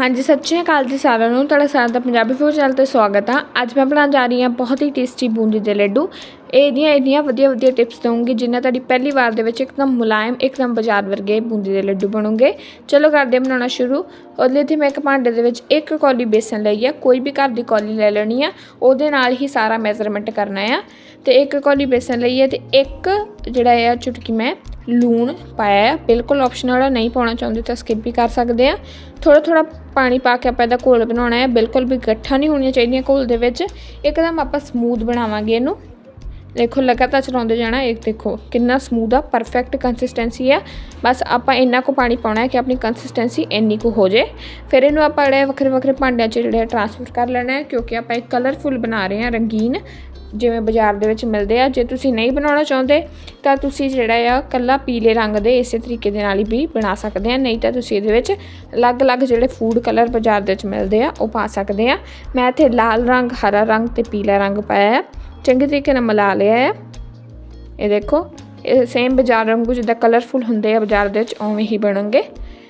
ਹਾਂਜੀ, ਸਤਿ ਸ਼੍ਰੀ ਅਕਾਲ ਜੀ ਸਾਰਿਆਂ ਨੂੰ। ਤੁਹਾਡਾ ਸਾਰਿਆਂ ਦਾ ਪੰਜਾਬੀ ਫੂਡ ਚੈਨਲ ਤੇ ਸਵਾਗਤ ਆ। ਅੱਜ ਮੈਂ ਬਣਾਉਣ ਜਾ ਰਹੀ ਹਾਂ ਬਹੁਤ ਹੀ ਟੇਸਟੀ ਬੂੰਦੀ ਦੇ ਲੱਡੂ। ਇਹਦੀਆਂ ਇੰਨੀਆਂ ਵਧੀਆ ਵਧੀਆ ਟਿਪਸ ਦਊਂਗੀ ਜਿੰਨਾ ਤੁਹਾਡੀ ਪਹਿਲੀ ਵਾਰ ਦੇ ਵਿੱਚ ਇੱਕਦਮ ਮੁਲਾਇਮ, ਇੱਕਦਮ ਬਾਜ਼ਾਰ ਵਰਗੇ ਬੂੰਦੀ ਦੇ ਲੱਡੂ ਬਣੋਗੇ ਚਲੋ, ਕਰਦੇ ਹਾਂ ਬਣਾਉਣਾ ਸ਼ੁਰੂ। ਉਹਦੇ ਲਈ ਤੇ ਮੈਂ ਇੱਕ ਭਾਂਡੇ ਦੇ ਵਿੱਚ ਇੱਕ ਕੌਲੀ ਬੇਸਨ ਲਈ ਆ। ਕੋਈ ਵੀ ਘਰ ਦੀ ਕੌਲੀ ਲੈ ਲੈਣੀ ਆ। ਉਹਦੇ ਨਾਲ ਹੀ ਸਾਰਾ ਮੈਜ਼ਰਮੈਂਟ ਕਰਨਾ ਆ। ਤੇ ਇੱਕ ਕੌਲੀ ਬੇਸਨ ਲਈ ਹੈ ਤੇ ਇੱਕ ਜਿਹੜਾ ਆ ਚੁਟਕੀ ਮੈਂ ਲੂਣ ਪਾਇਆ ਆ। ਬਿਲਕੁਲ ਆਪਸ਼ਨਲ ਨਹੀਂ ਪਾਉਣਾ ਚਾਹੁੰਦੇ ਤਾਂ ਸਕਿਪ ਵੀ ਕਰ ਸਕਦੇ ਆ। ਥੋੜਾ ਥੋੜਾ ਪਾਣੀ ਪਾ ਕੇ ਆਪਾਂ ਇਹਦਾ ਘੋਲ ਬਣਾਉਣਾ ਹੈ। ਬਿਲਕੁਲ ਵੀ ਗੱਠਾ ਨਹੀਂ ਹੋਣੀਆਂ ਚਾਹੀਦੀਆਂ ਘੋਲ ਦੇ ਵਿੱਚ। ਇੱਕਦਮ ਆਪਾਂ ਸਮੂਥ ਬਣਾਵਾਂਗੇ ਇਹਨੂੰ। ਦੇਖੋ, ਲਗਾਤਾਰ ਚਲਾਉਂਦੇ ਜਾਣਾ ਇਹ ਦੇਖੋ, ਕਿੰਨਾ ਸਮੂਥ ਆ ਪਰਫੈਕਟ ਕੰਸਿਸਟੈਂਸੀ ਆ। ਬਸ ਆਪਾਂ ਇੰਨਾ ਕੁ ਪਾਣੀ ਪਾਉਣਾ ਹੈ ਕਿ ਆਪਣੀ ਕੰਸਿਸਟੈਂਸੀ ਇੰਨੀ ਕੁ ਹੋ ਜੇ ਫਿਰ ਇਹਨੂੰ ਆਪਾਂ ਜਿਹੜੇ ਵੱਖਰੇ ਵੱਖਰੇ ਭਾਂਡਿਆਂ 'ਚ ਜਿਹੜੇ ਟ੍ਰਾਂਸਫਰ ਕਰ ਲੈਣਾ ਹੈ, ਕਿਉਂਕਿ ਆਪਾਂ ਇੱਕ ਕਲਰਫੁਲ ਬਣਾ ਰਹੇ ਹਾਂ ਰੰਗੀਨ। ਜਿਵੇਂ ਬਾਜ਼ਾਰ ਦੇ ਵਿੱਚ ਮਿਲਦੇ ਆ, ਜੇ ਤੁਸੀਂ ਨਹੀਂ ਬਣਾਉਣਾ ਚਾਹੁੰਦੇ, ਤਾਂ ਤੁਸੀਂ ਜਿਹੜਾ ਆ ਕੱਲਾ ਪੀਲੇ ਰੰਗ ਦੇ ਇਸੇ ਤਰੀਕੇ ਦੇ ਨਾਲ ਹੀ ਵੀ ਬਣਾ ਸਕਦੇ ਆ, ਨਹੀਂ ਤਾਂ ਤੁਸੀਂ ਇਹਦੇ ਵਿੱਚ ਅਲੱਗ-ਅਲੱਗ ਜਿਹੜੇ ਫੂਡ ਕਲਰ ਬਾਜ਼ਾਰ ਦੇ ਵਿੱਚ ਮਿਲਦੇ ਆ, ਉਹ ਪਾ ਸਕਦੇ ਆ। ਮੈਂ ਇੱਥੇ ਲਾਲ ਰੰਗ, ਹਰਾ ਰੰਗ ਤੇ ਪੀਲਾ ਰੰਗ ਪਾਇਆ ਆ। ਚੰਗੇ ਤਰੀਕੇ ਨਾਲ ਮਿਲਾ ਲਿਆ ਹੈ ਇਹ ਦੇਖੋ, ਇਹ ਸੇਮ ਬਾਜ਼ਾਰ ਵਾਂਗੂ ਜਿੱਦਾਂ ਕਲਰਫੁਲ ਹੁੰਦੇ ਆ ਬਾਜ਼ਾਰ ਦੇ ਵਿੱਚ, ਉਵੇਂ ਹੀ ਬਣਨਗੇ।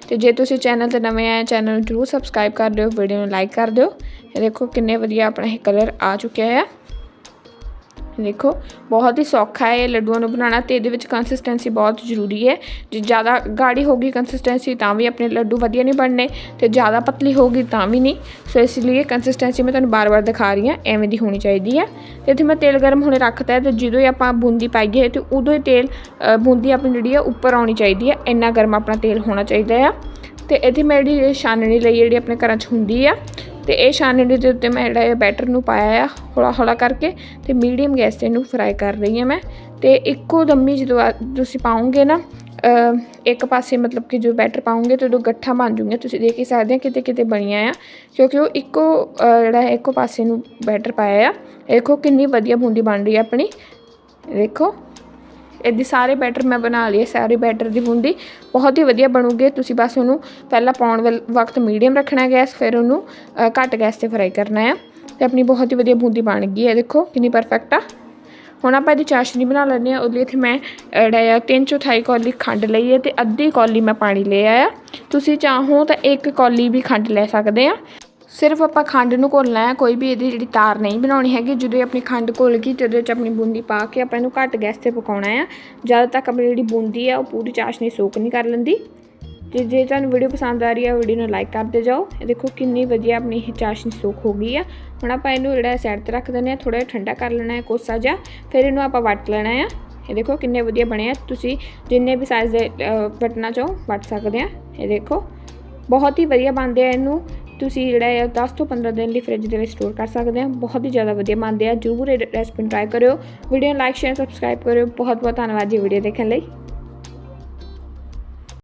ਤੇ ਜੇ ਤੁਸੀਂ ਚੈਨਲ ਤੇ ਨਵੇਂ ਆਏ ਚੈਨਲ ਨੂੰ ਜਰੂਰ ਸਬਸਕ੍ਰਾਈਬ ਕਰ ਦਿਓ ਵੀਡੀਓ ਨੂੰ ਲਾਈਕ ਕਰ ਦਿਓ। ਇਹ ਦੇਖੋ ਕਿੰਨੇ ਵਧੀਆ ਆਪਣਾ ਇਹ ਕਲਰ ਆ ਚੁੱਕਿਆ ਆ। ਦੇਖੋ, ਬਹੁਤ ਹੀ ਸੌਖਾ ਹੈ ਇਹ ਲੱਡੂਆਂ ਨੂੰ ਬਣਾਉਣਾ ਤੇ ਇਹਦੇ ਵਿੱਚ ਕੰਸਿਸਟੈਂਸੀ ਬਹੁਤ ਜ਼ਰੂਰੀ ਹੈ। ਜੇ ਜ਼ਿਆਦਾ ਗਾੜੀ ਹੋਗੀ ਕੰਸਿਸਟੈਂਸੀ ਤਾਂ ਵੀ ਆਪਣੇ ਲੱਡੂ ਵਧੀਆ ਨਹੀਂ ਬਣਨੇ ਤੇ ਜ਼ਿਆਦਾ ਪਤਲੀ ਹੋਗੀ ਤਾਂ ਵੀ ਨਹੀਂ। ਸੋ ਇਸ ਲਈ ਕੰਸਿਸਟੈਂਸੀ ਮੈਂ ਤੁਹਾਨੂੰ ਬਾਰ-ਬਾਰ ਦਿਖਾ ਰਹੀ ਹਾਂ, ਐਵੇਂ ਦੀ ਹੋਣੀ ਚਾਹੀਦੀ ਹੈ। ਤੇ ਇੱਥੇ ਮੈਂ ਤੇਲ ਗਰਮ ਹੋਣੇ ਰੱਖਤਾ ਹੈ ਤੇ ਜਦੋਂ ਹੀ ਆਪਾਂ ਬੂੰਦੀ ਪਾਈਏ ਤੇ ਉਦੋਂ ਹੀ ਤੇਲ ਬੂੰਦੀ ਆਪਣੀ ਜਿਹੜੀ ਆ ਉੱਪਰ ਆਉਣੀ ਚਾਹੀਦੀ ਹੈ। ਇੰਨਾ ਗਰਮ ਆਪਣਾ ਤੇਲ ਹੋਣਾ ਚਾਹੀਦਾ ਆ। ਤੇ ਇੱਥੇ ਮੈਂ ਜਿਹੜੀ ਛਾਨਣੀ ਲਈ ਜਿਹੜੀ ਆਪਣੇ ਘਰਾਂ 'ਚ ਹੁੰਦੀ ਆ ਤੇ ਇਹ ਛਾਨਣੀ ਦੇ ਉੱਤੇ ਮੈਂ ਜਿਹੜਾ ਇਹ ਬੈਟਰ ਨੂੰ ਪਾਇਆ ਆ ਹੌਲਾ ਹੌਲਾ ਕਰਕੇ ਤੇ ਮੀਡੀਅਮ ਗੈਸ ਤੇ ਇਹਨੂੰ ਫਰਾਈ ਕਰ ਰਹੀ ਹਾਂ ਮੈਂ। ਤੇ ਇੱਕੋ ਦਮੀ ਜਦੋਂ ਆ- ਤੁਸੀਂ ਪਾਉਂਗੇ ਨਾ ਇੱਕ ਪਾਸੇ ਮਤਲਬ ਕਿ ਜੋ ਬੈਟਰ ਪਾਉਂਗੇ ਤੇ ਉਦੋਂ ਗੱਠਾ ਬਣ ਜੂਗੇ ਤੁਸੀਂ ਦੇਖ ਹੀ ਸਕਦੇ ਆ ਕਿਤੇ ਕਿਤੇ ਬਣੀਆਂ ਆ। ਕਿਉਂਕਿ ਉਹ ਇੱਕੋ ਜਿਹੜਾ ਹੈ ਇੱਕੋ ਪਾਸੇ ਨੂੰ ਬੈਟਰ ਪਾਇਆ ਆ। ਦੇਖੋ ਕਿੰਨੀ ਵਧੀਆ ਬੂੰਦੀ ਬਣ ਰਹੀ ਹੈ ਆਪਣੀ। ਦੇਖੋ। ਇਹਦੀ ਸਾਰੇ ਬੈਟਰ ਮੈਂ ਬਣਾ ਲਏ, ਸਾਰੇ ਬੈਟਰ ਦੀ ਬੂੰਦੀ ਬਹੁਤ ਹੀ ਵਧੀਆ ਬਣੂਗੀ। ਤੁਸੀਂ ਬਸ ਉਹਨੂੰ ਪਹਿਲਾਂ ਪਾਉਣ ਵੇਲ ਵਕਤ ਮੀਡੀਅਮ ਰੱਖਣਾ ਗੈਸ, ਫਿਰ ਉਹਨੂੰ ਘੱਟ ਗੈਸ ਤੇ ਫਰਾਈ ਕਰਨਾ ਹੈ ਤੇ ਆਪਣੀ ਬਹੁਤ ਹੀ ਵਧੀਆ ਬੂੰਦੀ ਬਣ ਗਈ ਹੈ। ਦੇਖੋ ਕਿੰਨੀ ਪਰਫੈਕਟ ਆ। ਹੁਣ ਆਪਾਂ ਇਹਦੀ ਚਾਸ਼ਨੀ ਬਣਾ ਲੈਂਦੇ ਆ ਉਹਦੇ ਲਈ ਇੱਥੇ ਮੈਂ ਜਿਹੜਾ ਆ ਤਿੰਨ ਚੌਥਾਈ ਕੌਲੀ ਖੰਡ ਲਈ ਹੈ ਤੇ ਅੱਧੀ ਕੌਲੀ ਮੈਂ ਪਾਣੀ ਲਿਆ ਆ। ਤੁਸੀਂ ਚਾਹੋ ਤਾਂ ਇੱਕ ਕੌਲੀ ਵੀ ਖੰਡ ਲੈ ਸਕਦੇ ਆ। ਸਿਰਫ ਆਪਾਂ ਖੰਡ ਨੂੰ ਘੋਲਣਾ ਹੈ ਕੋਈ ਵੀ ਇਹਦੀ ਜਿਹੜੀ ਤਾਰ ਨਹੀਂ ਬਣਾਉਣੀ ਹੈਗੀ, ਜਦੋਂ ਇਹ ਆਪਣੀ ਖੰਡ ਘੁਲ ਗਈ ਤੇ ਉਹਦੇ ਵਿੱਚ ਆਪਣੀ ਬੂੰਦੀ ਪਾ ਕੇ ਆਪਾਂ ਇਹਨੂੰ ਘੱਟ ਗੈਸ ਤੇ ਪਕਾਉਣਾ ਆ। ਜਦ ਤੱਕ ਆਪਣੀ ਜਿਹੜੀ ਬੂੰਦੀ ਆ, ਉਹ ਪੂਰੀ ਚਾਸ਼ਨੀ ਸੋਕ ਨਹੀਂ ਕਰ ਲੈਂਦੀ। ਤੇ ਜੇ ਤੁਹਾਨੂੰ ਵੀਡੀਓ ਪਸੰਦ ਆ ਰਹੀ ਹੈ ਵੀਡੀਓ ਨੂੰ ਲਾਈਕ ਕਰਦੇ ਜਾਓ। ਇਹ ਦੇਖੋ ਕਿੰਨੀ ਵਧੀਆ ਆਪਣੀ ਇਹ ਚਾਸ਼ਨੀ ਸੋਖ ਹੋ ਗਈ ਆ। ਹੁਣ ਆਪਾਂ ਇਹਨੂੰ ਜਿਹੜਾ ਸਾਈਡ ਤੇ ਰੱਖ ਦਿੰਦੇ ਆ ਥੋੜਾ ਜਿਹਾ ਠੰਡਾ ਕਰ ਲੈਣਾ ਹੈ, ਕੋਸਾ ਜਿਹਾ। ਫਿਰ ਇਹਨੂੰ ਆਪਾਂ ਵੱਟ ਲੈਣਾ ਆ। ਇਹ ਦੇਖੋ ਕਿੰਨੇ ਵਧੀਆ ਬਣੇ ਆ। ਤੁਸੀਂ ਜਿੰਨੇ ਵੀ ਸਾਈਜ਼ ਦੇ ਵੱਟਣਾ ਚਾਹੋ, ਵੱਟ ਸਕਦੇ ਆ। ਇਹ ਦੇਖੋ, ਬਹੁਤ ਹੀ ਵਧੀਆ ਬਣਦੇ ਆ ਇਹਨੂੰ। ਤੁਸੀਂ ਜਿਹੜਾ ਹੈ 10 ਤੋਂ 15 ਦਿਨ ਲਈ ਫ੍ਰਿਜ ਦੇ ਵਿੱਚ ਸਟੋਰ ਕਰ ਸਕਦੇ ਹੋ। ਬਹੁਤ ਹੀ ਜ਼ਿਆਦਾ ਵਧੀਆ ਮੰਨਦੇ ਆ। ਜਰੂਰ ਇਹ ਰੈਸਪੀ ਟਰਾਈ ਕਰਿਓ। ਵੀਡੀਓ ਨੂੰ ਲਾਈਕ ਸ਼ੇਅਰ ਸਬਸਕ੍ਰਾਈਬ ਕਰਿਓ। ਬਹੁਤ ਬਹੁਤ ਧੰਨਵਾਦ ਜੀ ਵੀਡੀਓ ਦੇਖਣ ਲਈ।